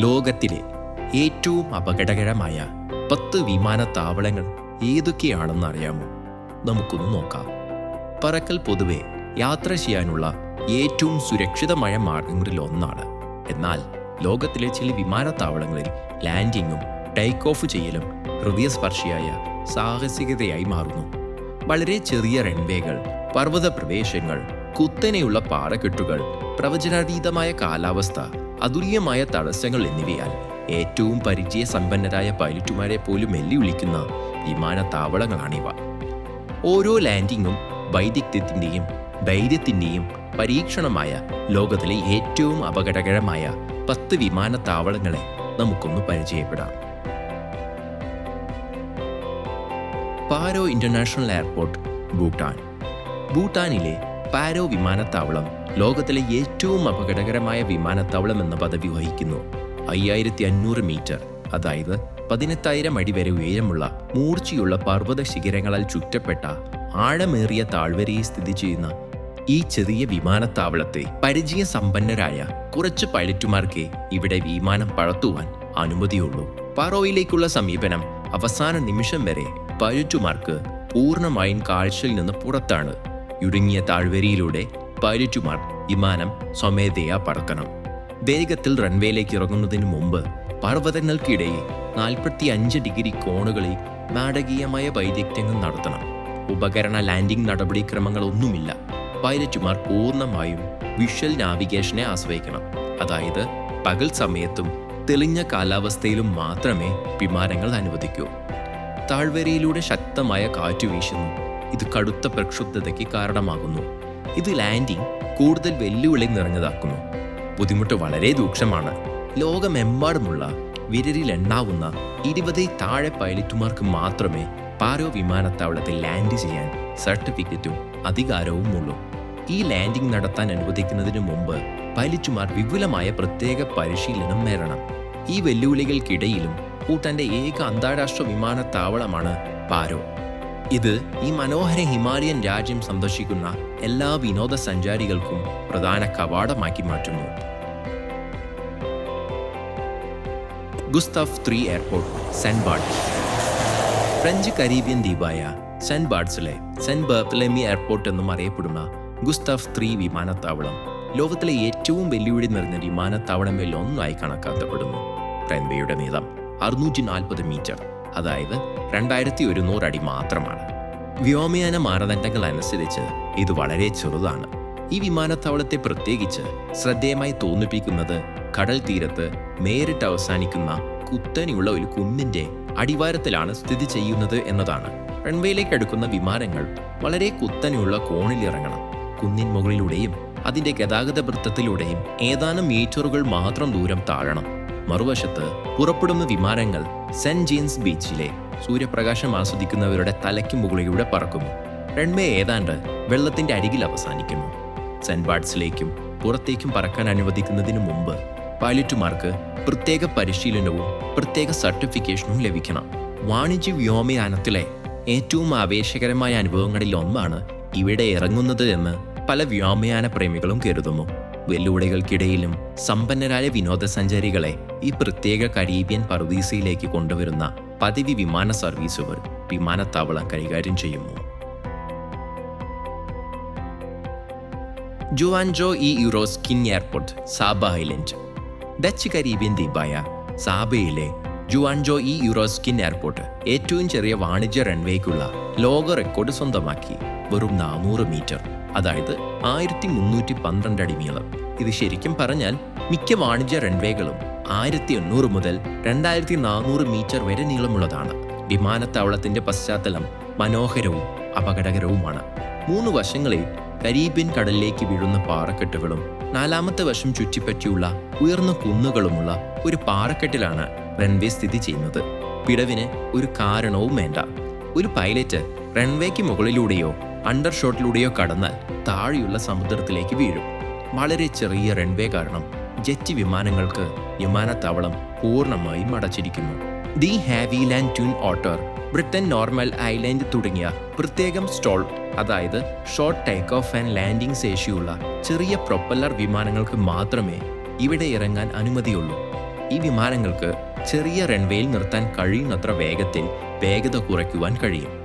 ലോകത്തിലെ ഏറ്റവും അപകടകരമായ പത്ത് വിമാനത്താവളങ്ങൾ ഏതൊക്കെയാണെന്ന് അറിയാമോ നമുക്കൊന്ന് നോക്കാം. പറക്കൽ പൊതുവെ യാത്ര ചെയ്യാനുള്ള ഏറ്റവും സുരക്ഷിതമായ മാർഗങ്ങളിൽ ഒന്നാണ്. എന്നാൽ ലോകത്തിലെ ചില വിമാനത്താവളങ്ങളിൽ ലാൻഡിങ്ങും ടേക്ക് ഓഫ് ചെയ്യലും ഹൃദയസ്പർശിയായ സാഹസികതയായി മാറുന്നു. വളരെ ചെറിയ റൺവേകൾ പർവത പ്രവേശങ്ങൾ കുത്തനെയുള്ള പാറക്കെട്ടുകൾ പ്രവചനാതീതമായ കാലാവസ്ഥ അതുല്യമായ തടസ്സങ്ങൾ എന്നിവയാൽ ഏറ്റവും പരിചയസമ്പന്നരായ പൈലറ്റുമാരെ പോലും വെല്ലുവിളിക്കുന്ന വിമാനത്താവളങ്ങളാണിവ. ഓരോ ലാൻഡിങ്ങും വൈദഗ്ധ്യത്തിന്റെയും ധൈര്യത്തിന്റെയും പരീക്ഷണമായ ലോകത്തിലെ ഏറ്റവും അപകടകരമായ പത്ത് വിമാനത്താവളങ്ങളെ നമുക്കൊന്ന് പരിചയപ്പെടാം. Paro international airport Bhutan. ഭൂട്ടാനിലെ Paro വിമാനത്താവളം ലോകത്തിലെ ഏറ്റവും അപകടകരമായ വിമാനത്താവളം എന്ന പദവി വഹിക്കുന്നു. അയ്യായിരത്തി അഞ്ഞൂറ് മീറ്റർ അതായത് പതിനെട്ടായിരം അടി വരെ ഉയരമുള്ള മൂർച്ചയുള്ള പർവത ശിഖരങ്ങളാൽ ചുറ്റപ്പെട്ട ആഴമേറിയ താഴ്വരയിൽ സ്ഥിതി ചെയ്യുന്ന ഈ ചെറിയ വിമാനത്താവളത്തെ പരിചയ സമ്പന്നരായ കുറച്ച് പൈലറ്റുമാർക്ക് ഇവിടെ വിമാനം പറത്തുവാൻ അനുമതിയുള്ളൂ. പാറോയിലേക്കുള്ള സമീപനം അവസാന നിമിഷം വരെ പൈലറ്റുമാർക്ക് പൂർണമായും കാഴ്ചയിൽ നിന്ന് പുറത്താണ് ഇടുങ്ങിയ താഴ്വരയിലൂടെ പൈലറ്റുമാർ വിമാനം സ്വമേധയാ പറക്കണം. വേഗത്തിൽ റൺവേയിലേക്ക് ഇറങ്ങുന്നതിന് മുമ്പ് പർവതങ്ങൾക്കിടയിൽ നാൽപ്പത്തി അഞ്ച് ഡിഗ്രി കോണുകളിൽ നാടകീയമായ വൈദഗ്ധ്യങ്ങൾ നടത്തണം. ഉപകരണ ലാൻഡിംഗ് നടപടിക്രമങ്ങളൊന്നുമില്ല. പൈലറ്റുമാർ പൂർണമായും വിഷ്വൽ നാവിഗേഷനെ ആശ്രയിക്കണം. അതായത് പകൽ സമയത്തും തെളിഞ്ഞ കാലാവസ്ഥയിലും മാത്രമേ വിമാനങ്ങൾ അനുവദിക്കൂ. താഴ്വരയിലൂടെ ശക്തമായ കാറ്റ് വീശുന്നു. ഇത് കടുത്ത പ്രക്ഷുബ്ധതയ്ക്ക് കാരണമാകുന്നു. ഇത് ലാൻഡിംഗ് കൂടുതൽ വെല്ലുവിളി നിറഞ്ഞതാക്കുന്നു. ബുദ്ധിമുട്ട് വളരെ രൂക്ഷമാണ്. ലോകമെമ്പാടുമുള്ള വിരലിൽ എണ്ണാവുന്ന ഇരുപതിൽ താഴെ പൈലറ്റുമാർക്ക് മാത്രമേ പാരോ വിമാനത്താവളത്തിൽ ലാൻഡ് ചെയ്യാൻ സർട്ടിഫിക്കറ്റും അധികാരവും ഉള്ളൂ. ഈ ലാൻഡിംഗ് നടത്താൻ അനുവദിക്കുന്നതിന് മുമ്പ് പൈലറ്റുമാർ വിപുലമായ പ്രത്യേക പരിശീലനം നേടണം. ഈ വെല്ലുവിളികൾക്കിടയിലും ഭൂട്ടാന്റെ ഏക അന്താരാഷ്ട്ര വിമാനത്താവളമാണ് പാരോ. ഇത് ഈ മനോഹര ഹിമാലയൻ രാജ്യം സന്ദർശിക്കുന്ന എല്ലാ വിനോദസഞ്ചാരികൾക്കും പ്രധാന കവാടമാക്കി മാറ്റുന്നു. Gustaf three airport Saint Barth French Caribbean ദ്വീപായ സെൻബാർഡ്സിലെ സെന്റ് ബർത്തലമി എയർപോർട്ട് എന്നും അറിയപ്പെടുന്ന ഗുസ്താഫ് ത്രീ വിമാനത്താവളം ലോകത്തിലെ ഏറ്റവും വെല്ലുവിളി നിറഞ്ഞ വിമാനത്താവളങ്ങളിൽ ഒന്നായി കണക്കാക്കപ്പെടുന്നു. റൺവേയുടെ നീളം അറുന്നൂറ്റി നാൽപ്പത് മീറ്റർ. അതായത് രണ്ടായിരത്തി ഒരുന്നൂറ് അടി മാത്രമാണ്. വ്യോമയാന മാനദണ്ഡങ്ങൾ അനുസരിച്ച് ഇത് വളരെ ചെറുതാണ്. ഈ വിമാനത്താവളത്തെ പ്രത്യേകിച്ച് ശ്രദ്ധേയമായി തോന്നിപ്പിക്കുന്നത് കടൽ തീരത്ത് നേരിട്ട് അവസാനിക്കുന്ന കുത്തനെയുള്ള ഒരു കുന്നിന്റെ അടിവാരത്തിലാണ് സ്ഥിതി ചെയ്യുന്നത് എന്നതാണ്. റൺവേയിലേക്ക് അടുക്കുന്ന വിമാനങ്ങൾ വളരെ കുത്തനെയുള്ള കോണിൽ ഇറങ്ങണം. കുന്നിൻ മുകളിലൂടെയും അതിന്റെ ഗതാഗത വൃത്തത്തിലൂടെയും ഏതാനും മീറ്ററുകൾ മാത്രം ദൂരം താഴണം. മറുവശത്ത് പുറപ്പെടുന്ന വിമാനങ്ങൾ സെന്റ് ജീൻസ് ബീച്ചിലെ സൂര്യപ്രകാശം ആസ്വദിക്കുന്നവരുടെ തലയ്ക്ക് മുകളിലൂടെ പറക്കുന്നു. റൺവേ ഏതാണ്ട് വെള്ളത്തിന്റെ അരികിൽ അവസാനിക്കുന്നു. സെന്റ് ബാർട്സിലേക്കും പുറത്തേക്കും പറക്കാൻ അനുവദിക്കുന്നതിന് മുമ്പ് പൈലറ്റുമാർക്ക് പ്രത്യേക പരിശീലനവും പ്രത്യേക സർട്ടിഫിക്കേഷനും ലഭിക്കണം. വാണിജ്യ വ്യോമയാനത്തിലെ ഏറ്റവും ആവേശകരമായ അനുഭവങ്ങളിൽ ഒന്നാണ് ഇവിടെ ഇറങ്ങുന്നത് എന്ന് പല വ്യോമയാന പ്രേമികളും കരുതുന്നു. വെല്ലുവിളികൾക്കിടയിലും സമ്പന്നരായ വിനോദസഞ്ചാരികളെ ഈ പ്രത്യേക കരീബിയൻ പർവീസയിലേക്ക് കൊണ്ടുവരുന്ന പതിവ് വിമാന സർവീസുകൾ വിമാനത്താവളം കൈകാര്യം ചെയ്യുന്നു. Juancho E Yrausquin airport Saba island. Dutch Caribbean ദ്വീപായ സാബയിലെ ജുവാൻജോ ഇ യൂറോസ്കിൻ എയർപോർട്ട് ഏറ്റവും ചെറിയ വാണിജ്യ റൺവേക്കുള്ള ലോക റെക്കോർഡ് സ്വന്തമാക്കി. വെറും നാനൂറ് മീറ്റർ. അതായത് ആയിരത്തി മുന്നൂറ്റി പന്ത്രണ്ട് അടി നീളം. ഇത് ശരിക്കും പറഞ്ഞാൽ മിക്ക വാണിജ്യ റൺവേകളും ആയിരത്തി എണ്ണൂറ് മുതൽ രണ്ടായിരത്തി നാനൂറ് മീറ്റർ വരെ നീളമുള്ളതാണ്. വിമാനത്താവളത്തിന്റെ പശ്ചാത്തലം മനോഹരവും അപകടകരവുമാണ്. മൂന്ന് വശങ്ങളിൽ കരീബിയൻ കടലിലേക്ക് വീഴുന്ന പാറക്കെട്ടുകളും നാലാമത്തെ വശം ചുറ്റിപ്പറ്റിയുള്ള ഉയർന്ന കുന്നുകളുമുള്ള ഒരു പാറക്കെട്ടിലാണ് റൺവേ സ്ഥിതി ചെയ്യുന്നത്. പിടവിന് ഒരു കാരണവും വേണ്ട ഒരു പൈലറ്റ് റൺവേക്ക് മുകളിലൂടെയോ അണ്ടർ ഷോട്ടിലൂടെയോ കടന്നാൽ താഴെയുള്ള സമുദ്രത്തിലേക്ക് വീഴും. വളരെ ചെറിയ റൺവേ കാരണം ജെറ്റ് വിമാനങ്ങൾക്ക് വിമാനത്താവളം പൂർണമായും അടച്ചിരിക്കുന്നു. De Havilland twin Otter Britten Norman island തുടങ്ങിയ പ്രത്യേകം സ്റ്റോൾ അതായത് short take off and landing ശേഷിയുള്ള ചെറിയ പ്രൊപ്പല്ലർ വിമാനങ്ങൾക്ക് മാത്രമേ ഇവിടെ ഇറങ്ങാൻ അനുമതിയുള്ളൂ. ഈ വിമാനങ്ങൾക്ക് ചെറിയ റൺവേയിൽ നിർത്താൻ കഴിയുന്നത്ര വേഗത്തിൽ വേഗത കുറയ്ക്കുവാൻ കഴിയും.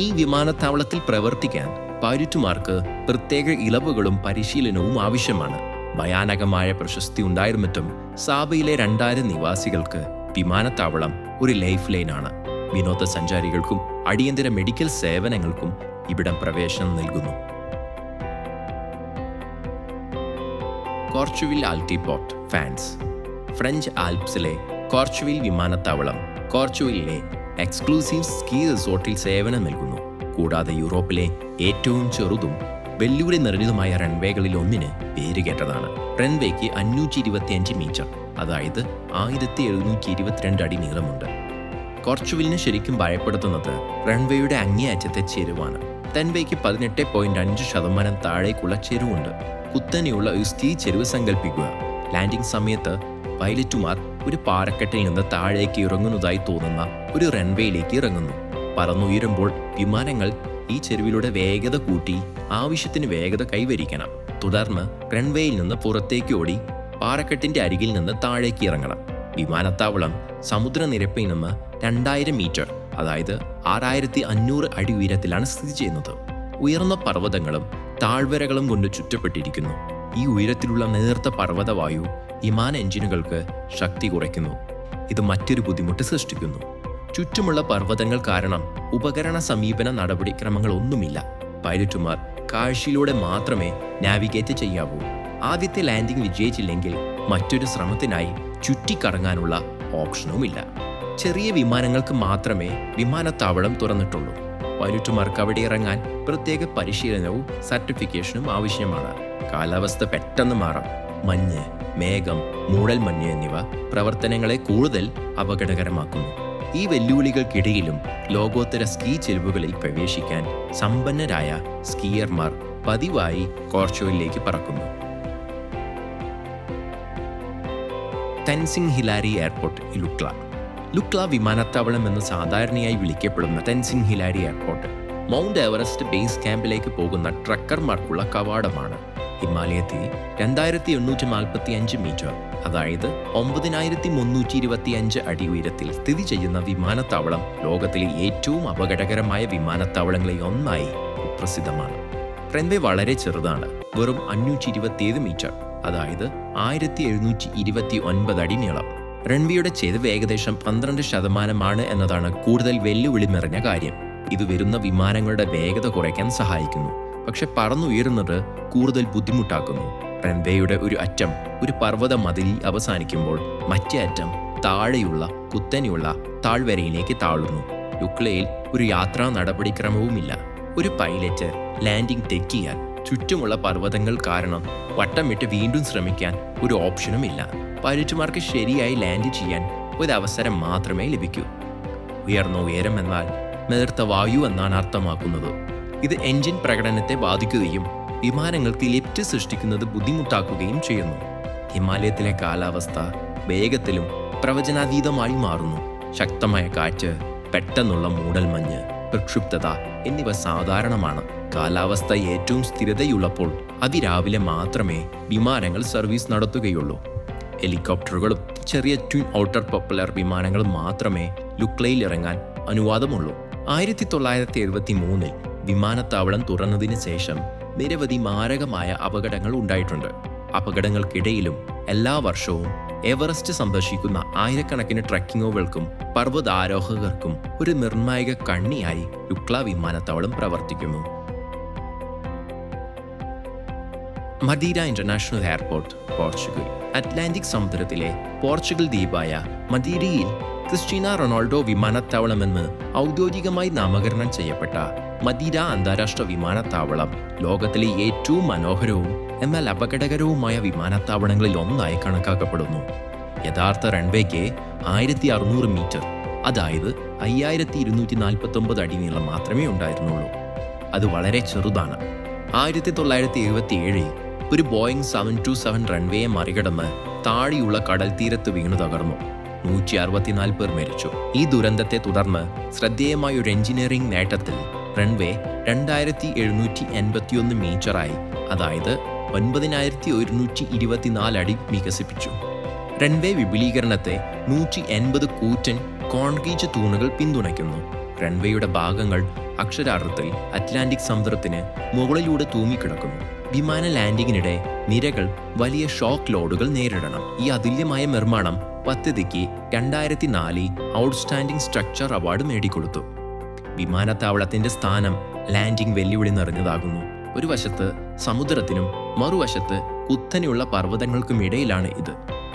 ഈ വിമാനത്താവളത്തിൽ പ്രവർത്തിക്കാൻ പൈലറ്റുമാർക്ക് പ്രത്യേക ഇളവുകളും പരിശീലനവും ആവശ്യമാണ്. ഭയാനകമായ പ്രശസ്തി ഉണ്ടായിരുന്നിട്ടും സാബയിലെ രണ്ടായിരം നിവാസികൾക്ക് വിമാനത്താവളം ഒരു ലൈഫ് ലൈനാണ്. വിനോദസഞ്ചാരികൾക്കും അടിയന്തര മെഡിക്കൽ സേവനങ്ങൾക്കും ഇവിടം പ്രവേശനം നൽകുന്നു. കോർച്ചുവിൽ ആൽറ്റിപോർട്ട് ഫാൻസ് ഫ്രഞ്ച് ആൽപ്സിലെ കോർച്ചുവിൽ വിമാനത്താവളം കോർച്ചുവിലെ എക്സ്ക്ലൂസീവ് സ്കീ റിസോർട്ടിൽ സേവനം നൽകുന്നു. കൂടാതെ യൂറോപ്പിലെ ഏറ്റവും ചെറുതും വെല്ലുവിളി നിറഞ്ഞതുമായ റൺവേകളിൽ ഒന്നിന് പേരുകേട്ടതാണ് റൺവേക്ക് അഞ്ഞൂറ്റി ഇരുപത്തിയഞ്ച് മീറ്റർ അതായത് ആയിരത്തി എഴുന്നൂറ്റി ഇരുപത്തിരണ്ട് അടി നീളമുണ്ട്. കോർച്ചുവിലിനെ ശരിക്കും ഭയപ്പെടുത്തുന്നത് റൺവേയുടെ അങ്ങേയറ്റത്തെ ചെരുവാണ്. തെൻവേക്ക് പതിനെട്ട് പോയിന്റ് അഞ്ച് ശതമാനം താഴേക്കുള്ള ചെരുവുണ്ട്. കുത്തനെയുള്ള ഒരു സ്ത്രീ ചെരുവ് സങ്കല്പിക്കുക ലാൻഡിംഗ് സമയത്ത് പൈലറ്റുമാർ ഒരു പാറക്കെട്ടിൽ നിന്ന് താഴേക്ക് ഇറങ്ങുന്നതായി തോന്നുന്ന ഒരു റൺവേയിലേക്ക് ഇറങ്ങുന്നു. പറന്നുയരുമ്പോൾ വിമാനങ്ങൾ ഈ ചെരുവിലൂടെ വേഗത കൂട്ടി ആവശ്യത്തിന് വേഗത കൈവരിക്കണം. തുടർന്ന് റൺവേയിൽ നിന്ന് പുറത്തേക്ക് ഓടി പാറക്കെട്ടിന്റെ അരികിൽ നിന്ന് താഴേക്ക് ഇറങ്ങണം. വിമാനത്താവളം സമുദ്രനിരപ്പിൽ നിന്ന് രണ്ടായിരം മീറ്റർ അതായത് ആറായിരത്തി അഞ്ഞൂറ് അടി ഉയരത്തിലാണ് സ്ഥിതി ചെയ്യുന്നത്. ഉയർന്ന പർവതങ്ങളും താഴ്വരകളും കൊണ്ട് ചുറ്റപ്പെട്ടിരിക്കുന്നു. ഈ ഉയരത്തിലുള്ള നേർത്ത പർവതവായു വിമാന എഞ്ചിനുകൾക്ക് ശക്തി കുറയ്ക്കുന്നു. ഇത് മറ്റൊരു ബുദ്ധിമുട്ട് സൃഷ്ടിക്കുന്നു. ചുറ്റുമുള്ള പർവതങ്ങൾ കാരണം ഉപകരണ സമീപന നടപടിക്രമങ്ങളൊന്നുമില്ല. പൈലറ്റുമാർ കാഴ്ചയിലൂടെ മാത്രമേ നാവിഗേറ്റ് ചെയ്യാവൂ. ആദ്യത്തെ ലാൻഡിംഗ് വിജയിച്ചില്ലെങ്കിൽ മറ്റൊരു ശ്രമത്തിനായി ചുറ്റിക്കറങ്ങാനുള്ള ഓപ്ഷനുമില്ല. ചെറിയ വിമാനങ്ങൾക്ക് മാത്രമേ വിമാനത്താവളം തുറന്നിട്ടുള്ളൂ. പൈലറ്റുമാർക്ക് അവിടെ ഇറങ്ങാൻ പ്രത്യേക പരിശീലനവും സർട്ടിഫിക്കേഷനും ആവശ്യമാണ്. കാലാവസ്ഥ പെട്ടെന്ന് മാറാം. മഞ്ഞ് മേഘം മൂടൽമഞ്ഞ് എന്നിവ പ്രവർത്തനങ്ങളെ കൂടുതൽ അപകടകരമാക്കുന്നു. ഈ വെല്ലുവിളികൾക്കിടയിലും ലോകോത്തര സ്കീ ചെലവുകളിൽ പ്രവേശിക്കാൻ സമ്പന്നരായ സ്കീയർമാർ പതിവായി കോർച്ചോയിലേക്ക് പറക്കുന്നു. Tenzing Hillary airport Lukla. Lukla വിമാനത്താവളം എന്ന് സാധാരണയായി വിളിക്കപ്പെടുന്ന Tenzing Hillary airport mount Everest base ക്യാമ്പിലേക്ക് പോകുന്ന ട്രക്കർമാർക്കുള്ള കവാടമാണ്. ഹിമാലയത്തിൽ രണ്ടായിരത്തി എണ്ണൂറ്റി നാൽപ്പത്തി അഞ്ച് മീറ്റർ അതായത് ഒമ്പതിനായിരത്തി മുന്നൂറ്റി ഇരുപത്തി അഞ്ച് അടി ഉയരത്തിൽ സ്ഥിതി ചെയ്യുന്ന വിമാനത്താവളം ലോകത്തിലെ ഏറ്റവും അപകടകരമായ വിമാനത്താവളങ്ങളിൽ ഒന്നായി പ്രസിദ്ധമാണ് റൺവേ വളരെ ചെറുതാണ് വെറും അഞ്ഞൂറ്റി ഇരുപത്തിയേഴ് മീറ്റർ അതായത് ആയിരത്തി എഴുന്നൂറ്റി ഇരുപത്തി ഒൻപത് അടി നീളം. റൺവേയുടെ ചെരുവ് ഏകദേശം പന്ത്രണ്ട് ശതമാനമാണ് എന്നതാണ് കൂടുതൽ വെല്ലുവിളി നിറഞ്ഞ കാര്യം. ഇത് വരുന്ന വിമാനങ്ങളുടെ വേഗത കുറയ്ക്കാൻ സഹായിക്കുന്നു. പക്ഷെ പറന്നുയരുന്നത് കൂടുതൽ ബുദ്ധിമുട്ടാക്കുന്നു. റൺവേയുടെ ഒരു അറ്റം ഒരു പർവത മതിലിൽ അവസാനിക്കുമ്പോൾ മറ്റേ അറ്റം താഴെയുള്ള കുത്തനെയുള്ള താഴ്വരയിലേക്ക് താഴുന്നു യുക്ലയിൽ ഒരു യാത്രാ നടപടിക്രമവുമില്ല. ഒരു പൈലറ്റ് ലാൻഡിംഗ് തെറ്റിയാൽ ചുറ്റുമുള്ള പർവതങ്ങൾ കാരണം വട്ടം വിട്ട് വീണ്ടും ശ്രമിക്കാൻ ഒരു ഓപ്ഷനും ഇല്ല പൈലറ്റുമാർക്ക് ശരിയായി ലാൻഡ് ചെയ്യാൻ ഒരു അവസരം മാത്രമേ ലഭിക്കൂ. ഉയർന്ന ഉയരം എന്നാൽ നേർത്ത വായു എന്നാണ് അർത്ഥമാക്കുന്നത്. ഇത് എഞ്ചിൻ പ്രകടനത്തെ ബാധിക്കുകയും വിമാനങ്ങൾക്ക് ലിഫ്റ്റ് സൃഷ്ടിക്കുന്നത് ബുദ്ധിമുട്ടാക്കുകയും ചെയ്യുന്നു. ഹിമാലയത്തിലെ കാലാവസ്ഥ വേഗത്തിലും പ്രവചനാതീതമായി മാറുന്നു. ശക്തമായ കാറ്റ് പെട്ടെന്നുള്ള മൂടൽമഞ്ഞ് പ്രക്ഷുബ്ധത എന്നിവ സാധാരണമാണ്. കാലാവസ്ഥ ഏറ്റവും സ്ഥിരതയുള്ളപ്പോൾ അതിരാവിലെ മാത്രമേ വിമാനങ്ങൾ സർവീസ് നടത്തുകയുള്ളൂ. ഹെലികോപ്റ്ററുകളും ചെറിയ ട്വിൻ ഔട്ടർ പോപ്പുലർ വിമാനങ്ങളും മാത്രമേ ലുക്ലയിൽ ഇറങ്ങാൻ അനുവാദമുള്ളൂ. ആയിരത്തി തൊള്ളായിരത്തി എഴുപത്തി മൂന്നിൽ വിമാനത്താവളം തുറന്നതിന് ശേഷം നിരവധി മാരകമായ അപകടങ്ങൾ ഉണ്ടായിട്ടുണ്ട്. അപകടങ്ങൾക്കിടയിലും എല്ലാ വർഷവും എവറസ്റ്റ് സന്ദർശിക്കുന്ന ആയിരക്കണക്കിന് ട്രക്കിങ്ങുകൾക്കും പർവതാരോഹകർക്കും ഒരു നിർണായക കണ്ണിയായി ലുക്ല വിമാനത്താവളം പ്രവർത്തിക്കുന്നു. Madeira international airport Portugal. Atlantic സമുദ്രത്തിലെ പോർച്ചുഗൽ ദ്വീപായ മദീരയിൽ ക്രിസ്റ്റീന റൊണാൾഡോ വിമാനത്താവളമെന്ന് ഔദ്യോഗികമായി നാമകരണം ചെയ്യപ്പെട്ട മദീര അന്താരാഷ്ട്ര വിമാനത്താവളം ലോകത്തിലെ ഏറ്റവും മനോഹരവും എന്നാൽ അപകടകരവുമായ വിമാനത്താവളങ്ങളിൽ ഒന്നായി കണക്കാക്കപ്പെടുന്നു. യഥാർത്ഥ റൺവേക്ക് ആയിരത്തി അറുന്നൂറ് മീറ്റർ അതായത് അയ്യായിരത്തി ഇരുന്നൂറ്റി നാൽപ്പത്തി ഒമ്പത് അടി നീളം മാത്രമേ ഉണ്ടായിരുന്നുള്ളൂ. അത് വളരെ ചെറുതാണ്. ആയിരത്തി തൊള്ളായിരത്തി എഴുപത്തി ഏഴിൽ ഒരു ബോയിങ് സെവൻ ടു സെവൻ റൺവേയെ മറികടന്ന് താഴെയുള്ള കടൽ തീരത്ത് വീണു തകർന്നു. നൂറ്റി അറുപത്തിനാല് പേർ മരിച്ചു. ഈ ദുരന്തത്തെ തുടർന്ന് ശ്രദ്ധേയമായ ഒരു എഞ്ചിനീയറിംഗ് നേട്ടത്തിൽ റൺവേ രണ്ടായിരത്തി എഴുന്നൂറ്റി എൺപത്തിയൊന്ന് മീറ്ററായി അതായത് ഒൻപതിനായിരത്തി ഒരുന്നൂറ്റി ഇരുപത്തിനാല് അടി വികസിപ്പിച്ചു. റൺവേ വിപുലീകരണത്തെ നൂറ്റി എൺപത് കൂറ്റൻ കോൺക്രീറ്റ് തൂണുകൾ പിന്തുണയ്ക്കുന്നു. റൺവേയുടെ ഭാഗങ്ങൾ അക്ഷരാർത്ഥത്തിൽ അറ്റ്ലാന്റിക് സമുദ്രത്തിന് മുകളിലൂടെ തൂങ്ങിക്കിടക്കുന്നു. വിമാന ലാൻഡിങ്ങിനിടെ നിരകൾ വലിയ ഷോക്ക് ലോഡുകൾ നേരിടണം. ഈ അതുല്യമായ നിർമ്മാണം പദ്ധതിക്ക് രണ്ടായിരത്തി നാലിൽ ഔട്ട്സ്റ്റാൻഡിംഗ് സ്ട്രക്ചർ അവാർഡ് നേടിക്കൊടുത്തു. വിമാനത്താവളത്തിന്റെ സ്ഥാനം ലാൻഡിംഗ് വെല്ലുവിളി നിറഞ്ഞതാകുന്നു. ഒരു വശത്ത് സമുദ്രത്തിനും മറുവശത്ത് കുത്തനെയുള്ള പർവതങ്ങൾക്കും ഇടയിലാണ് ഇത്.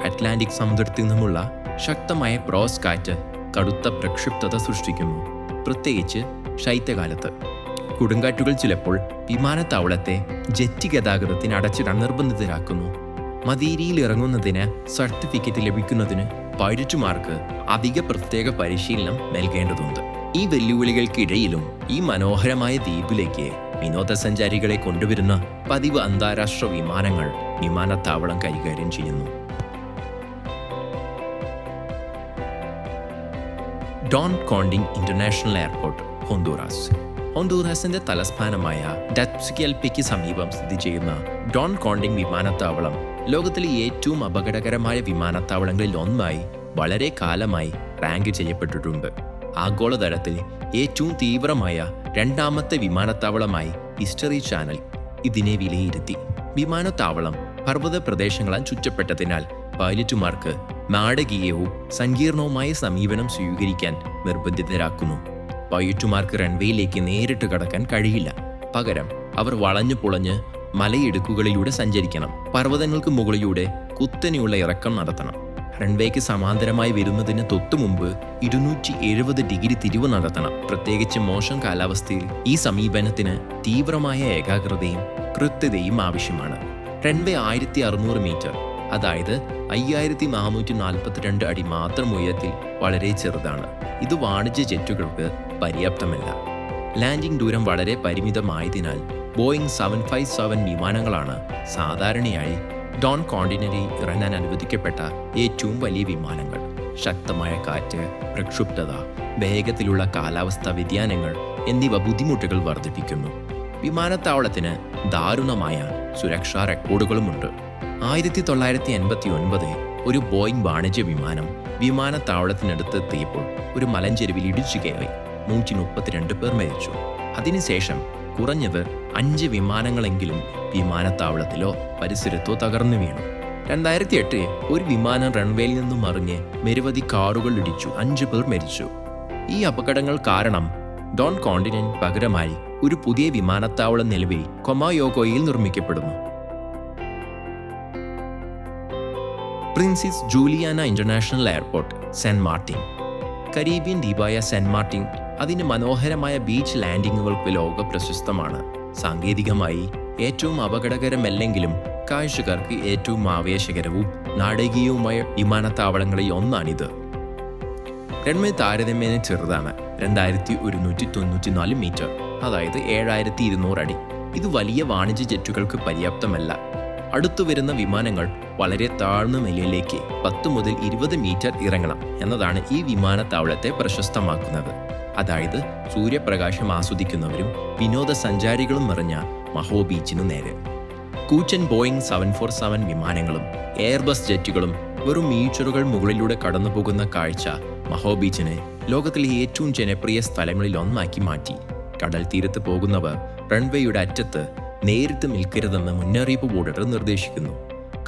അറ്റ്ലാന്റിക് സമുദ്രത്തിൽ നിന്നുമുള്ള ശക്തമായ പ്രോസ് കാറ്റ് കടുത്ത പ്രക്ഷുബ്ധത സൃഷ്ടിക്കുന്നു. പ്രത്യേകിച്ച് ശൈത്യകാലത്ത്. കൊടുങ്കാറ്റുകൾ ചിലപ്പോൾ വിമാനത്താവളത്തെ ജെറ്റ് ഗതാഗതത്തിന് അടച്ചിടാൻ നിർബന്ധിതരാക്കുന്നു. മദീരിയിൽ ഇറങ്ങുന്നതിന് സർട്ടിഫിക്കറ്റ് ലഭിക്കുന്നതിന് പൈലറ്റുമാർക്ക് അധിക പ്രത്യേക പരിശീലനം നൽകേണ്ടതുണ്ട്. ഈ വെല്ലുവിളികൾക്കിടയിലും ഈ മനോഹരമായ ദ്വീപിലേക്ക് വിനോദസഞ്ചാരികളെ കൊണ്ടുവരുന്ന പതിവ് അന്താരാഷ്ട്ര വിമാനങ്ങൾ വിമാനത്താവളം കൈകാര്യം ചെയ്യുന്നു. Toncontin international airport Honduras. ഹോണ്ടൂറാസിന്റെ തലസ്ഥാനമായ ഡറ്റ്സ്കിയൽപ്പിക്ക് സമീപം സ്ഥിതി ചെയ്യുന്ന ഡോൺ കോണ്ടിങ് വിമാനത്താവളം ലോകത്തിലെ ഏറ്റവും അപകടകരമായ വിമാനത്താവളങ്ങളിൽ ഒന്നായി വളരെ കാലമായി റാങ്ക് ചെയ്യപ്പെട്ടിട്ടുണ്ട്. ആഗോളതലത്തിൽ ഏറ്റവും തീവ്രമായ രണ്ടാമത്തെ വിമാനത്താവളമായി ഹിസ്റ്ററി ചാനൽ ഇതിനെ വിലയിരുത്തി. വിമാനത്താവളം പർവത പ്രദേശങ്ങളാൽ ചുറ്റപ്പെട്ടതിനാൽ പൈലറ്റുമാർക്ക് നാടകീയവും സങ്കീർണവുമായ സമീപനം സ്വീകരിക്കാൻ നിർബന്ധിതരാക്കുന്നു. പൈലറ്റുമാർക്ക് റൺവേയിലേക്ക് നേരിട്ട് കടക്കാൻ കഴിയില്ല. പകരം അവർ വളഞ്ഞു പുളഞ്ഞ് മലയിടുക്കുകളിലൂടെ സഞ്ചരിക്കണം. പർവതങ്ങൾക്ക് മുകളിലൂടെ കുത്തനെയുള്ള ഇറക്കം നടത്തണം. റൺവേക്ക് സമാന്തരമായി വരുന്നതിന് തൊട്ടു മുമ്പ് ഇരുന്നൂറ്റി എഴുപത് ഡിഗ്രി തിരിവ് നടത്തണം. പ്രത്യേകിച്ച് മോശം കാലാവസ്ഥയിൽ ഈ സമീപനത്തിന് തീവ്രമായ ഏകാഗ്രതയും കൃത്യതയും ആവശ്യമാണ്. റൺവേ ആയിരത്തി അറുന്നൂറ് മീറ്റർ അതായത് അയ്യായിരത്തി നാനൂറ്റി നാൽപ്പത്തിരണ്ട് അടി മാത്രം ഉയരത്തിൽ വളരെ ചെറുതാണ്. ഇത് വാണിജ്യ ജെറ്റുകൾക്ക് പര്യാപ്തമല്ല. ലാൻഡിംഗ് ദൂരം വളരെ പരിമിതമായതിനാൽ ബോയിങ് സെവൻ ഫൈവ് സെവൻ വിമാനങ്ങളാണ് സാധാരണയായി ഡോൺ കോണ്ടിനറി ഇറങ്ങാൻ അനുവദിക്കപ്പെട്ട ഏറ്റവും വലിയ വിമാനങ്ങൾ. ശക്തമായ കാറ്റ് പ്രക്ഷുബ്ധത വേഗത്തിലുള്ള കാലാവസ്ഥാ വ്യതിയാനങ്ങൾ എന്നിവ ബുദ്ധിമുട്ടുകൾ വർദ്ധിപ്പിക്കുന്നു. വിമാനത്താവളത്തിന് ദാരുണമായ സുരക്ഷാ റെക്കോർഡുകളുമുണ്ട്. ആയിരത്തി തൊള്ളായിരത്തി എൺപത്തി ഒൻപത് ഒരു ബോയിങ് വാണിജ്യ വിമാനം വിമാനത്താവളത്തിനടുത്ത് എത്തിയപ്പോൾ ഒരു മലഞ്ചെരുവിൽ ഇടിച്ചു കയറി. നൂറ്റി മുപ്പത്തിരണ്ട് പേർ മരിച്ചു. അതിനുശേഷം കുറഞ്ഞത് അഞ്ച് വിമാനങ്ങളെങ്കിലും വിമാനത്താവളത്തിലോ പരിസരത്തോ തകർന്നു വീണു. രണ്ടായിരത്തി എട്ട് ഒരു വിമാനം റൺവേയിൽ നിന്നും മറിഞ്ഞ് നിരവധി കാറുകൾ ഇടിച്ചു. അഞ്ചു പേർ മരിച്ചു. ഈ അപകടങ്ങൾ കാരണം ഡോൺ കോണ്ടിനെന്റ് പകരമായി ഒരു പുതിയ വിമാനത്താവളം നിലവിൽ കൊമായോഗോയിൽ നിർമ്മിക്കപ്പെടുന്നു. Princess Juliana international airport Saint Martin. Caribbean ദ്വീപായ സെന്റ് മാർട്ടിൻ അതിന് മനോഹരമായ ബീച്ച് ലാൻഡിങ്ങുകൾക്ക് ലോക പ്രശസ്തമാണ്. സാങ്കേതികമായി ഏറ്റവും അപകടകരമല്ലെങ്കിലും കാഴ്ചക്കാർക്ക് ഏറ്റവും ആവേശകരവും നാടകീയവുമായ വിമാനത്താവളങ്ങളിൽ ഒന്നാണിത്. റൺവേ താരതമ്യേന ചെറുതാണ്. രണ്ടായിരത്തി ഒരുന്നൂറ്റി തൊണ്ണൂറ്റിനാല് മീറ്റർ. അതായത് ഏഴായിരത്തി ഇരുന്നൂറ് അടി. ഇത് വലിയ വാണിജ്യ ജെറ്റുകൾക്ക് പര്യാപ്തമല്ല. അടുത്തു വരുന്ന വിമാനങ്ങൾ വളരെ താഴ്ന്ന നിലയിലേക്ക് പത്ത് മുതൽ ഇരുപത് മീറ്റർ ഇറങ്ങണം എന്നതാണ് ഈ വിമാനത്താവളത്തെ പ്രശസ്തമാക്കുന്നത്. അതായത് സൂര്യപ്രകാശം ആസ്വദിക്കുന്നവരും വിനോദസഞ്ചാരികളും നിറഞ്ഞ മഹോ ബീച്ചിനു നേരെ. കൂച്ചൻ ബോയിങ് സെവൻ ഫോർ സെവൻ വിമാനങ്ങളും എയർബസ് ജെറ്റുകളും വെറും മീറ്ററുകൾ മുകളിലൂടെ കടന്നുപോകുന്ന കാഴ്ച മഹോ ബീച്ചിനെ ലോകത്തിലെ ഏറ്റവും ജനപ്രിയ സ്ഥലങ്ങളിൽ ഒന്നാക്കി മാറ്റി. കടൽ തീരത്ത് പോകുന്നവർ റൺവേയുടെ അറ്റത്ത് നേരിട്ട് നിൽക്കരുതെന്ന് മുന്നറിയിപ്പ് ബോർഡുകൾ നിർദ്ദേശിക്കുന്നു.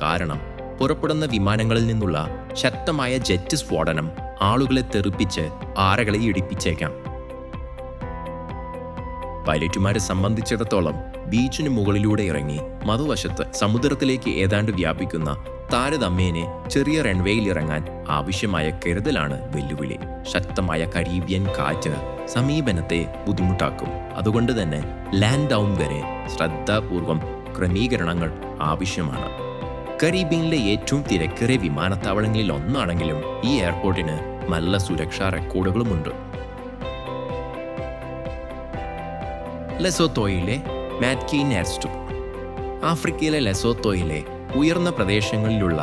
കാരണം പുറപ്പെടുന്ന വിമാനങ്ങളിൽ നിന്നുള്ള ശക്തമായ ജെറ്റ് സ്ഫോടനം ആളുകളെ തെറിപ്പിച്ച് ആരകളെ ഇടിപ്പിച്ചേക്കാം. പൈലറ്റുമാരെ സംബന്ധിച്ചിടത്തോളം ബീച്ചിന് മുകളിലൂടെ ഇറങ്ങി മറുവശത്ത് സമുദ്രത്തിലേക്ക് ഏതാണ്ട് വ്യാപിക്കുന്ന താരതമ്യേനെ ചെറിയ റൺവേയിൽ ഇറങ്ങാൻ ആവശ്യമായ കരുതലാണ് വെല്ലുവിളി. ശക്തമായ കരീബിയൻ കാറ്റ് സമീപനത്തെ ബുദ്ധിമുട്ടാക്കും. അതുകൊണ്ട് തന്നെ ലാൻഡ് ഡൗൺ വരെ ശ്രദ്ധാപൂർവം ക്രമീകരണങ്ങൾ ആവശ്യമാണ്. കരീബിയനിലെ ഏറ്റവും തിരക്കേറിയ വിമാനത്താവളങ്ങളിൽ ഒന്നാണെങ്കിലും ഈ എയർപോർട്ടിന് നല്ല സുരക്ഷാ റെക്കോർഡുകളുമുണ്ട്. ലെസോത്തോയിലെ മാറ്റ്കീൻ എയർസ്റ്റു ആഫ്രിക്കയിലെ ലെസോത്തോയിലെ ഉയർന്ന പ്രദേശങ്ങളിലുള്ള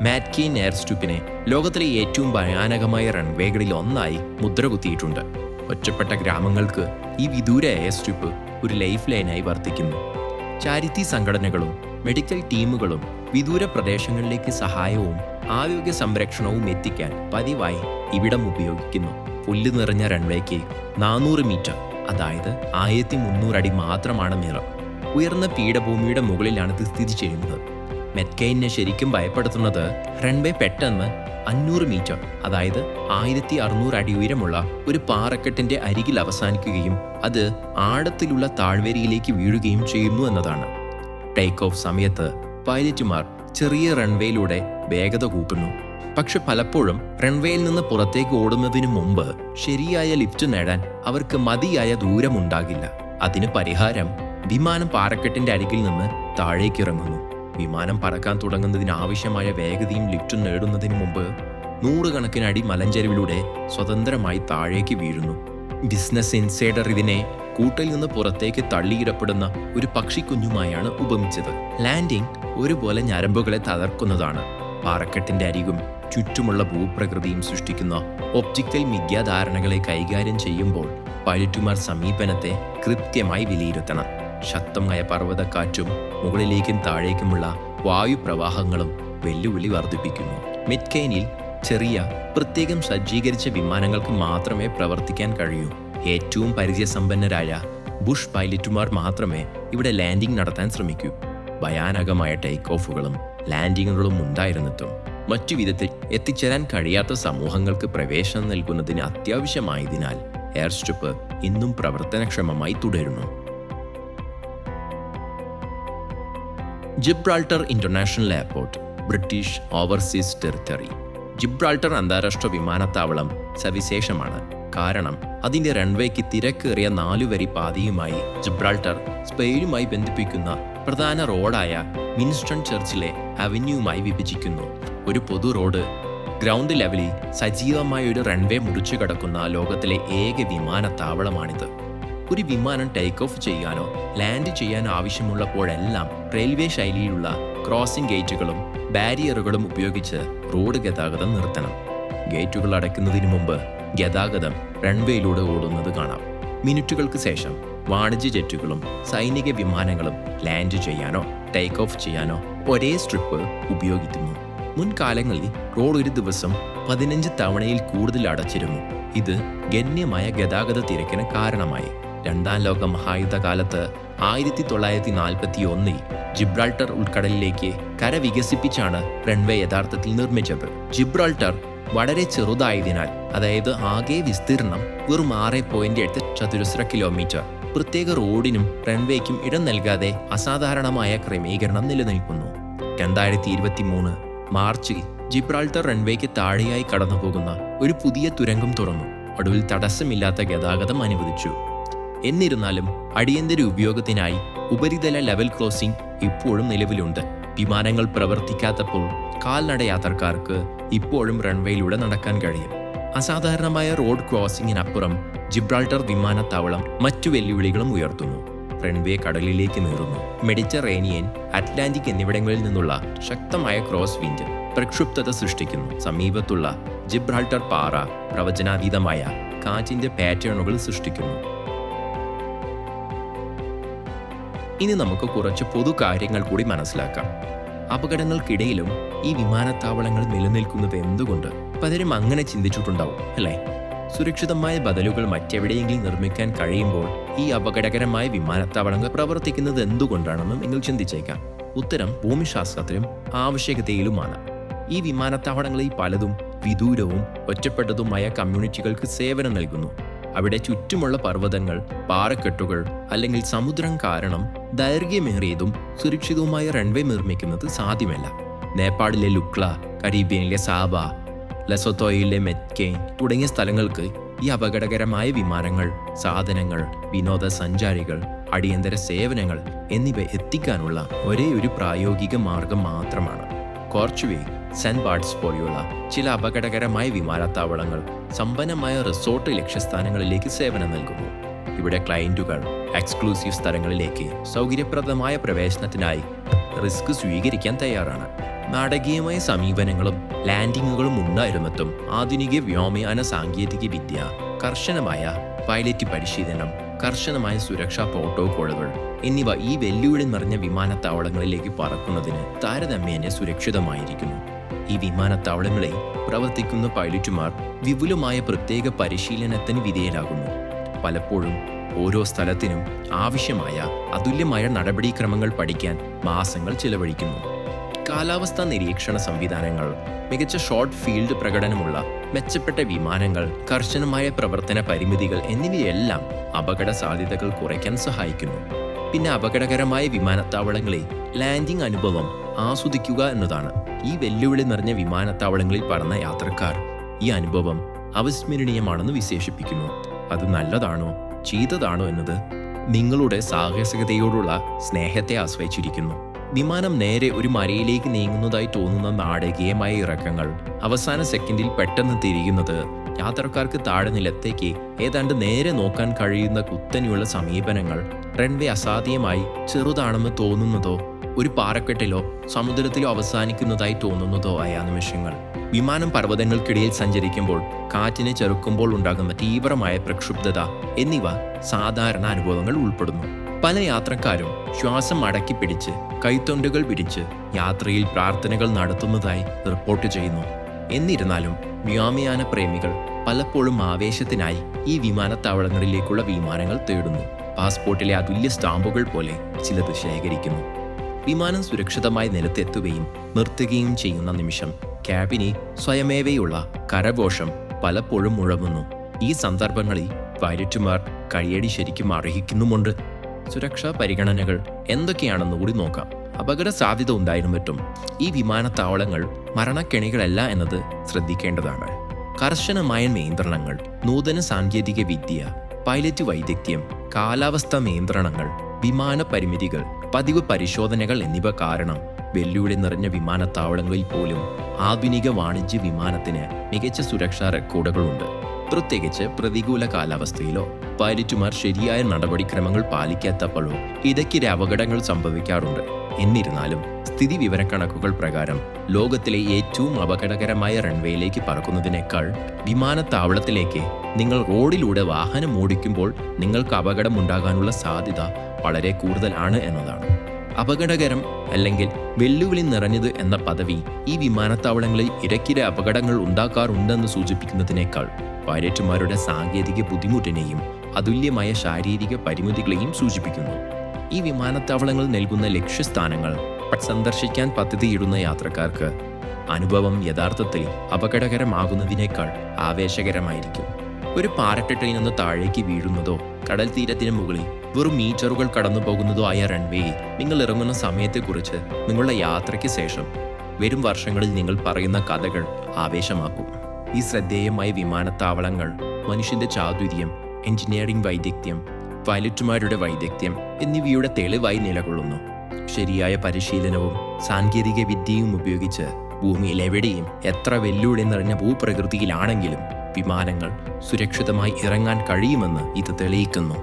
മാറ്റ്കീൻ എയർസ്റ്റൂപ്പിനെ ലോകത്തിലെ ഏറ്റവും ഭയാനകമായ റൺവേകളിൽ ഒന്നായി മുദ്രകുത്തിയിട്ടുണ്ട്. ഒറ്റപ്പെട്ട ഗ്രാമങ്ങൾക്ക് ഈ വിദൂര എയർസ്റ്റൂപ്പ് ഒരു ലൈഫ് ലൈനായി വർത്തിക്കുന്നു. ചാരിറ്റി സംഘടനകളും മെഡിക്കൽ ടീമുകളും വിദൂര പ്രദേശങ്ങളിലേക്ക് സഹായവും ആരോഗ്യ സംരക്ഷണവും എത്തിക്കാൻ പതിവായി ഇവിടം ഉപയോഗിക്കുന്നു. പുല്ല് നിറഞ്ഞ റൺവേക്ക് നാനൂറ് മീറ്റർ അതായത് ആയിരത്തി മുന്നൂറ് അടി മാത്രമാണ് നീളം ഉയർന്ന പീഠഭൂമിയുടെ മുകളിലാണ് ഇത് സ്ഥിതി ചെയ്യുന്നത്. മെറ്റ്കൈനെ ശരിക്കും ഭയപ്പെടുത്തുന്നത് റൺവേ പെട്ടെന്ന് അഞ്ഞൂറ് മീറ്റർ അതായത് ആയിരത്തി അറുന്നൂറ് അടി ഉയരമുള്ള ഒരു പാറക്കെട്ടിന്റെ അരികിൽ അവസാനിക്കുകയും അത് ആഴത്തിലുള്ള താഴ്വരയിലേക്ക് വീഴുകയും ചെയ്യുന്നു എന്നതാണ്. ടേക്ക് ഓഫ് സമയത്ത് പൈലറ്റുമാർ ചെറിയ റൺവേയിലൂടെ വേഗത കൂട്ടുന്നു. പക്ഷെ പലപ്പോഴും റൺവേയിൽ നിന്ന് പുറത്തേക്ക് ഓടുന്നതിന് മുമ്പ് ശരിയായ ലിഫ്റ്റ് നേടാൻ അവർക്ക് മതിയായ ദൂരമുണ്ടാകില്ല. അതിന് പരിഹാരം വിമാനം പാറക്കെട്ടിന്റെ അരികിൽ നിന്ന് താഴേക്ക് ഇറങ്ങുന്നു വിമാനം പറക്കാൻ തുടങ്ങുന്നതിന് ആവശ്യമായ വേഗതയും ലിഫ്റ്റും നേടുന്നതിന് മുമ്പ് നൂറുകണക്കിന് അടി മലഞ്ചെരുവിലൂടെ സ്വതന്ത്രമായി താഴേക്ക് വീഴുന്നു. ബിസിനസ് ഇൻസൈഡർ ഇതിനെ കൂട്ടിൽ നിന്ന് പുറത്തേക്ക് തള്ളിയിടപ്പെടുന്ന ഒരു പക്ഷിക്കുഞ്ഞുമായാണ് ഉപമിച്ചത്. ലാൻഡിംഗ് ഒരുപോലെ ഞരമ്പുകളെ തകർക്കുന്നതാണ്. പാറക്കെട്ടിന്റെ അരികും ചുറ്റുമുള്ള ഭൂപ്രകൃതിയും സൃഷ്ടിക്കുന്ന ഒപ്റ്റിക്കൽ മിഥ്യാധാരണകളെ കൈകാര്യം ചെയ്യുമ്പോൾ പൈലറ്റുമാർ സമീപനത്തെ കൃത്യമായി വിലയിരുത്തണം. ശക്തമായ പർവതക്കാറ്റും മുകളിലേക്കും താഴേക്കുമുള്ള വായുപ്രവാഹങ്ങളും വെല്ലുവിളി വർദ്ധിപ്പിക്കുന്നു. മിഡ്കെയിനിൽ ചെറിയ പ്രത്യേകം സജ്ജീകരിച്ച വിമാനങ്ങൾക്ക് മാത്രമേ പ്രവർത്തിക്കാൻ കഴിയൂ. ഏറ്റവും പരിചയസമ്പന്നരായ ബുഷ് പൈലറ്റുമാർ മാത്രമേ ഇവിടെ ലാൻഡിംഗ് നടത്താൻ ശ്രമിക്കൂ. ഭയാനകമായ ടേക്ക് ഓഫുകളും ലാൻഡിങ്ങുകളും ഉണ്ടായിരുന്നിട്ടും മറ്റു വിധത്തിൽ എത്തിച്ചേരാൻ കഴിയാത്ത സമൂഹങ്ങൾക്ക് പ്രവേശനം നൽകുന്നതിന് അത്യാവശ്യമായതിനാൽ എയർ സ്ട്രിപ്പ് ഇന്നും പ്രവർത്തനക്ഷമമായി തുടരുന്നു. Gibraltar international airport British overseas territory. Gibraltar അന്താരാഷ്ട്ര വിമാനത്താവളം സവിശേഷമാണ്. കാരണം അതിന്റെ റൺവേക്ക് തിരക്കേറിയ നാലുവരി പാതയുമായി ജിബ്രാൾട്ടർ സ്പെയിനുമായി ബന്ധിപ്പിക്കുന്ന പ്രധാന റോഡായ മിൻസ്റ്റൺ ചർച്ചിലെ അവന്യൂവുമായി വിഭജിക്കുന്നു. ഒരു പൊതു റോഡ് ഗ്രൗണ്ട് ലെവലിൽ സജീവമായ ഒരു റൺവേ മുറിച്ചു കടക്കുന്ന ലോകത്തിലെ ഏക വിമാനത്താവളമാണിത് ഒരു വിമാനം ടേക്ക് ഓഫ് ചെയ്യാനോ ലാൻഡ് ചെയ്യാനോ ആവശ്യമുള്ളപ്പോഴെല്ലാം റെയിൽവേ ശൈലിയിലുള്ള ക്രോസിംഗ് ഗേറ്റുകളും ബാരിയറുകളും ഉപയോഗിച്ച് റോഡ് ഗതാഗതം നിർത്തണം. ഗേറ്റുകൾ അടയ്ക്കുന്നതിന് മുമ്പ് ഗതാഗതം റൺവേയിലൂടെ ഓടുന്നത് കാണാം. മിനിറ്റുകൾക്ക് ശേഷം വാണിജ്യ ജെറ്റുകളും സൈനിക വിമാനങ്ങളും ലാൻഡ് ചെയ്യാനോ ടേക്ക് ഓഫ് ചെയ്യാനോ ഒരേ സ്ട്രിപ്പ് ഉപയോഗിക്കുന്നു. മുൻകാലങ്ങളിൽ റോഡ് ഒരു ദിവസം പതിനഞ്ച് തവണയിൽ കൂടുതൽ അടച്ചിരുന്നു. ഇത് ഗണ്യമായ ഗതാഗത തിരക്കിന് കാരണമായി. രണ്ടാം ലോക മഹായുദ്ധ കാലത്ത് ആയിരത്തി തൊള്ളായിരത്തി നാൽപ്പത്തി ഒന്നിൽ ജിബ്രാൾട്ടർ ഉൾക്കടലിലേക്ക് കര വികസിപ്പിച്ചാണ് റൺവേ യഥാർത്ഥത്തിൽ നിർമ്മിച്ചത്. ജിബ്രാൾട്ടർ വളരെ ചെറുതായതിനാൽ അതായത് ആകെ വിസ്തീർണം വെറും ആറ് പോയിന്റ് എട്ട് ചതുരശ്ര കിലോമീറ്റർ പ്രത്യേക റോഡിനും റൺവേക്കും ഇടം നൽകാതെ അസാധാരണമായ ക്രമീകരണം നിലനിൽക്കുന്നു. രണ്ടായിരത്തി ഇരുപത്തി മൂന്ന് മാർച്ചിൽ ജിബ്രാൾട്ടർ റൺവേക്ക് താഴെയായി കടന്നുപോകുന്ന ഒരു പുതിയ തുരങ്കം തുറന്നു. ഒടുവിൽ തടസ്സമില്ലാത്ത ഗതാഗതം അനുവദിച്ചു. എന്നിരുന്നാലും അടിയന്തര ഉപയോഗത്തിനായി ഉപരിതല ലെവൽ ക്രോസിംഗ് ഇപ്പോഴും നിലവിലുണ്ട്. വിമാനങ്ങൾ പ്രവർത്തിക്കാത്തപ്പോൾ കാൽനട യാത്രക്കാർക്ക് ഇപ്പോഴും റൺവേയിലൂടെ നടക്കാൻ കഴിയും. അസാധാരണമായ റോഡ് ക്രോസിംഗിനപ്പുറം ജിബ്രാൾട്ടർ വിമാനത്താവളം മറ്റു വെല്ലുവിളികളും ഉയർത്തുന്നു. റൺവേ കടലിലേക്ക് നീറുന്നു. മെഡിറ്ററേനിയൻ അറ്റ്ലാന്റിക് എന്നിവിടങ്ങളിൽ നിന്നുള്ള ശക്തമായ ക്രോസ് വിൻഡ് പ്രക്ഷുബ്ധത സൃഷ്ടിക്കുന്നു. സമീപത്തുള്ള ജിബ്രാൾട്ടർ പാറ പ്രവചനാതീതമായ കാറ്റിന്റെ പാറ്റേണുകൾ സൃഷ്ടിക്കുന്നു. ഇനി നമുക്ക് കുറച്ച് പൊതു കാര്യങ്ങൾ കൂടി മനസ്സിലാക്കാം. അപകടങ്ങൾക്കിടയിലും ഈ വിമാനത്താവളങ്ങൾ നിലനിൽക്കുന്നത് എന്തുകൊണ്ട്? പലരും അങ്ങനെ ചിന്തിച്ചിട്ടുണ്ടാവും അല്ലേ? സുരക്ഷിതമായ ബദലുകൾ മറ്റെവിടെയെങ്കിലും നിർമ്മിക്കാൻ കഴിയുമ്പോൾ ഈ അപകടകരമായ വിമാനത്താവളങ്ങൾ പ്രവർത്തിക്കുന്നത് എന്തുകൊണ്ടാണെന്ന് നിങ്ങൾ ചിന്തിച്ചേക്കാം. ഉത്തരം ഭൂമിശാസ്ത്രത്തിലും ആവശ്യകതയിലുമാണ്. ഈ വിമാനത്താവളങ്ങളിൽ പലതും വിദൂരവും ഒറ്റപ്പെട്ടതുമായ കമ്മ്യൂണിറ്റികൾക്ക് സേവനം നൽകുന്നു. അവിടെ ചുറ്റുമുള്ള പർവതങ്ങൾ പാറക്കെട്ടുകൾ അല്ലെങ്കിൽ സമുദ്രം കാരണം ദൈർഘ്യമേറിയതും സുരക്ഷിതവുമായ റൺവേ നിർമ്മിക്കുന്നത് സാധ്യമല്ല. നേപ്പാളിലെ ലുക്ല കരീബിയനിലെ സാബ ലസോത്തോയിലെ മെറ്റ്കെയിൻ തുടങ്ങിയ സ്ഥലങ്ങൾക്ക് ഈ അപകടകരമായ വിമാനങ്ങൾ സാധനങ്ങൾ വിനോദസഞ്ചാരികൾ അടിയന്തര സേവനങ്ങൾ എന്നിവ എത്തിക്കാനുള്ള ഒരേ ഒരു പ്രായോഗിക മാർഗം മാത്രമാണ്. കോർച്ചുവേ സെന്റ് ബാർട്സ് പോലെയുള്ള ചില അപകടകരമായ വിമാനത്താവളങ്ങൾ സമ്പന്നമായ റിസോർട്ട് ലക്ഷ്യസ്ഥാനങ്ങളിലേക്ക് സേവനം നൽകുന്നു. ഇവിടെ ക്ലയന്റുകൾ എക്സ്ക്ലൂസീവ് സ്ഥലങ്ങളിലേക്ക് സൗകര്യപ്രദമായ പ്രവേശനത്തിനായി റിസ്ക് സ്വീകരിക്കാൻ തയ്യാറാണ്. നാടകീയമായ സമീപനങ്ങളും ലാൻഡിങ്ങുകളും ഉണ്ടായിരുന്നിട്ടും ആധുനിക വ്യോമയാന സാങ്കേതിക വിദ്യ കർശനമായ പൈലറ്റ് പരിശീലനം കർശനമായ സുരക്ഷാ പ്രോട്ടോകോളുകൾ എന്നിവ ഈ വെല്ലുവിളി നിറഞ്ഞ വിമാനത്താവളങ്ങളിലേക്ക് പറക്കുന്നതിന് താരതമ്യേന സുരക്ഷിതമായിരിക്കുന്നു. ഈ വിമാനത്താവളങ്ങളിൽ പ്രവർത്തിക്കുന്ന പൈലറ്റുമാർ വിപുലമായ പ്രത്യേക പരിശീലനത്തിന് വിധേയരാകുന്നു. പലപ്പോഴും ഓരോ സ്ഥലത്തിനും ആവശ്യമായ അതുല്യമായ നടപടിക്രമങ്ങൾ പഠിക്കാൻ മാസങ്ങൾ ചിലവഴിക്കുന്നു. കാലാവസ്ഥാ നിരീക്ഷണ സംവിധാനങ്ങൾ മികച്ച ഷോർട്ട് ഫീൽഡ് പ്രകടനമുള്ള മെച്ചപ്പെട്ട വിമാനങ്ങൾ കർശനമായ പ്രവർത്തന പരിമിതികൾ എന്നിവയെല്ലാം അപകട സാധ്യതകൾ കുറയ്ക്കാൻ സഹായിക്കുന്നു. പിന്നെ അപകടകരമായ വിമാനത്താവളങ്ങളിൽ ലാൻഡിംഗ് അനുഭവം ആസ്വദിക്കുക എന്നതാണ്. ഈ വെല്ലുവിളി നിറഞ്ഞ വിമാനത്താവളങ്ങളിൽ പറന്ന യാത്രക്കാർ ഈ അനുഭവം അവിസ്മരണീയമാണെന്ന് വിശേഷിപ്പിക്കുന്നു. അത് നല്ലതാണോ? ചീത്തതാണോ എന്നത് നിങ്ങളുടെ സാഹസികതയോടുള്ള സ്നേഹത്തെ ആശ്രയിച്ചിരിക്കുന്നു. വിമാനം നേരെ ഒരു മരയിലേക്ക് നീങ്ങുന്നതായി തോന്നുന്ന നാടകീയമായ ഇറക്കങ്ങൾ അവസാന സെക്കൻഡിൽ പെട്ടെന്ന് തിരിയുന്നത് യാത്രക്കാർക്ക് താഴെ നിലത്തേക്ക് ഏതാണ്ട് നേരെ നോക്കാൻ കഴിയുന്ന കുത്തനെയുള്ള സമീപനങ്ങൾ റൺവേ അസാധ്യമായി ചെറുതാണെന്ന് തോന്നുന്നതോ ഒരു പാറക്കെട്ടിലോ സമുദ്രത്തിലോ അവസാനിക്കുന്നതായി തോന്നുന്നതോ ആയ നിമിഷങ്ങൾ. വിമാനം പർവതങ്ങൾക്കിടയിൽ സഞ്ചരിക്കുമ്പോൾ കാറ്റിനെ ചെറുക്കുമ്പോൾ ഉണ്ടാകുന്ന തീവ്രമായ പ്രക്ഷുബ്ധത എന്നിവ സാധാരണ അനുഭവങ്ങൾ ഉൾപ്പെടുന്നു. പല യാത്രക്കാരും ശ്വാസം അടക്കി പിടിച്ച് കൈത്തൊണ്ടുകൾ പിടിച്ച് യാത്രയിൽ പ്രാർത്ഥനകൾ നടത്തുന്നതായി റിപ്പോർട്ട് ചെയ്യുന്നു. എന്നിരുന്നാലും വ്യോമയാന പ്രേമികൾ പലപ്പോഴും ആവേശത്തിനായി ഈ വിമാനത്താവളങ്ങളിലേക്കുള്ള വിമാനങ്ങൾ തേടുന്നു. പാസ്പോർട്ടിലെ അതുല്യ സ്റ്റാമ്പുകൾ പോലെ ചിലത് ശേഖരിക്കുന്നു. വിമാനം സുരക്ഷിതമായി നിലത്തെത്തുകയും നിർത്തുകയും ചെയ്യുന്ന നിമിഷം ക്യാബിനെ സ്വയമേവയുള്ള കരഘോഷം പലപ്പോഴും മുഴങ്ങുന്നു. ഈ സന്ദർഭങ്ങളിൽ പൈലറ്റുമാർ കഴിയടി ശരിക്കും അർഹിക്കുന്നുമുണ്ട്. സുരക്ഷാ പരിഗണനകൾ എന്തൊക്കെയാണെന്ന് കൂടി നോക്കാം. അപകട സാധ്യത ഉണ്ടായിരുന്നു പറ്റും. ഈ വിമാനത്താവളങ്ങൾ മരണക്കെണികളല്ല എന്നത് ശ്രദ്ധിക്കേണ്ടതാണ്. കർശനമായ നിയന്ത്രണങ്ങൾ നൂതന സാങ്കേതിക വിദ്യ പൈലറ്റ് വൈദഗ്ധ്യം കാലാവസ്ഥ നിയന്ത്രണങ്ങൾ വിമാന പരിമിതികൾ പതിവ് പരിശോധനകൾ എന്നിവ കാരണം വെല്ലുവിളി നിറഞ്ഞ വിമാനത്താവളങ്ങളിൽ പോലും ആധുനിക വാണിജ്യ വിമാനത്തിന് മികച്ച സുരക്ഷാ റെക്കോർഡുകളുണ്ട്. പ്രത്യേകിച്ച് പ്രതികൂല കാലാവസ്ഥയിലോ പൈലറ്റുമാർ ശരിയായ നടപടിക്രമങ്ങൾ പാലിക്കാത്തപ്പോഴോ ഇടയ്ക്കിടെ അപകടങ്ങൾ സംഭവിക്കാറുണ്ട്. എന്നിരുന്നാലും സ്ഥിതി വിവരക്കണക്കുകൾ പ്രകാരം ലോകത്തിലെ ഏറ്റവും അപകടകരമായ റൺവേയിലേക്ക് പറക്കുന്നതിനേക്കാൾ വിമാനത്താവളത്തിലേക്ക് നിങ്ങൾ റോഡിലൂടെ വാഹനം ഓടിക്കുമ്പോൾ നിങ്ങൾക്ക് അപകടമുണ്ടാകാനുള്ള സാധ്യത വളരെ കൂടുതലാണ് എന്നതാണ്. അപകടകരം അല്ലെങ്കിൽ വെല്ലുവിളി നിറഞ്ഞത് എന്ന പദവി ഈ വിമാനത്താവളങ്ങളിൽ ഇടയ്ക്കിടെ അപകടങ്ങൾ ഉണ്ടാക്കാറുണ്ടെന്ന് സൂചിപ്പിക്കുന്നതിനേക്കാൾ പൈലറ്റുമാരുടെ സാങ്കേതിക ബുദ്ധിമുട്ടിനെയും അതുല്യമായ ശാരീരിക പരിമിതികളെയും സൂചിപ്പിക്കുന്നു. ഈ വിമാനത്താവളങ്ങൾ നൽകുന്ന ലക്ഷ്യസ്ഥാനങ്ങൾ സന്ദർശിക്കാൻ പദ്ധതിയിടുന്ന യാത്രക്കാർക്ക് അനുഭവം യഥാർത്ഥത്തിൽ അപകടകരമാകുന്നതിനേക്കാൾ ആവേശകരമായിരിക്കും. ഒരു പാരക്കെട്ടിൽ നിന്ന് താഴേക്ക് വീഴുന്നതോ കടൽ തീരത്തിന് മുകളിൽ വെറും മീറ്ററുകൾ കടന്നു പോകുന്നതോ ആയ റൺവേയിൽ നിങ്ങൾ ഇറങ്ങുന്ന സമയത്തെക്കുറിച്ച് നിങ്ങളുടെ യാത്രയ്ക്ക് ശേഷം വരും വർഷങ്ങളിൽ നിങ്ങൾ പറയുന്ന കഥകൾ ആവേശമാക്കും. ഈ ശ്രദ്ധേയമായ വിമാനത്താവളങ്ങൾ മനുഷ്യന്റെ ചാതുര്യം എഞ്ചിനീയറിംഗ് വൈദഗ്ധ്യം പൈലറ്റുമാരുടെ വൈദഗ്ധ്യം എന്നിവയുടെ തെളിവായി നിലകൊള്ളുന്നു. ശരിയായ പരിശീലനവും സാങ്കേതിക വിദ്യയും ഉപയോഗിച്ച് ഭൂമിയിൽ എവിടെയും എത്ര വെല്ലുവിളി നിറഞ്ഞ ഭൂപ്രകൃതിയിലാണെങ്കിലും വിമാനങ്ങൾ സുരക്ഷിതമായി ഇറങ്ങാൻ കഴിയുമെന്ന് ഇത് തെളിയിക്കുന്നു.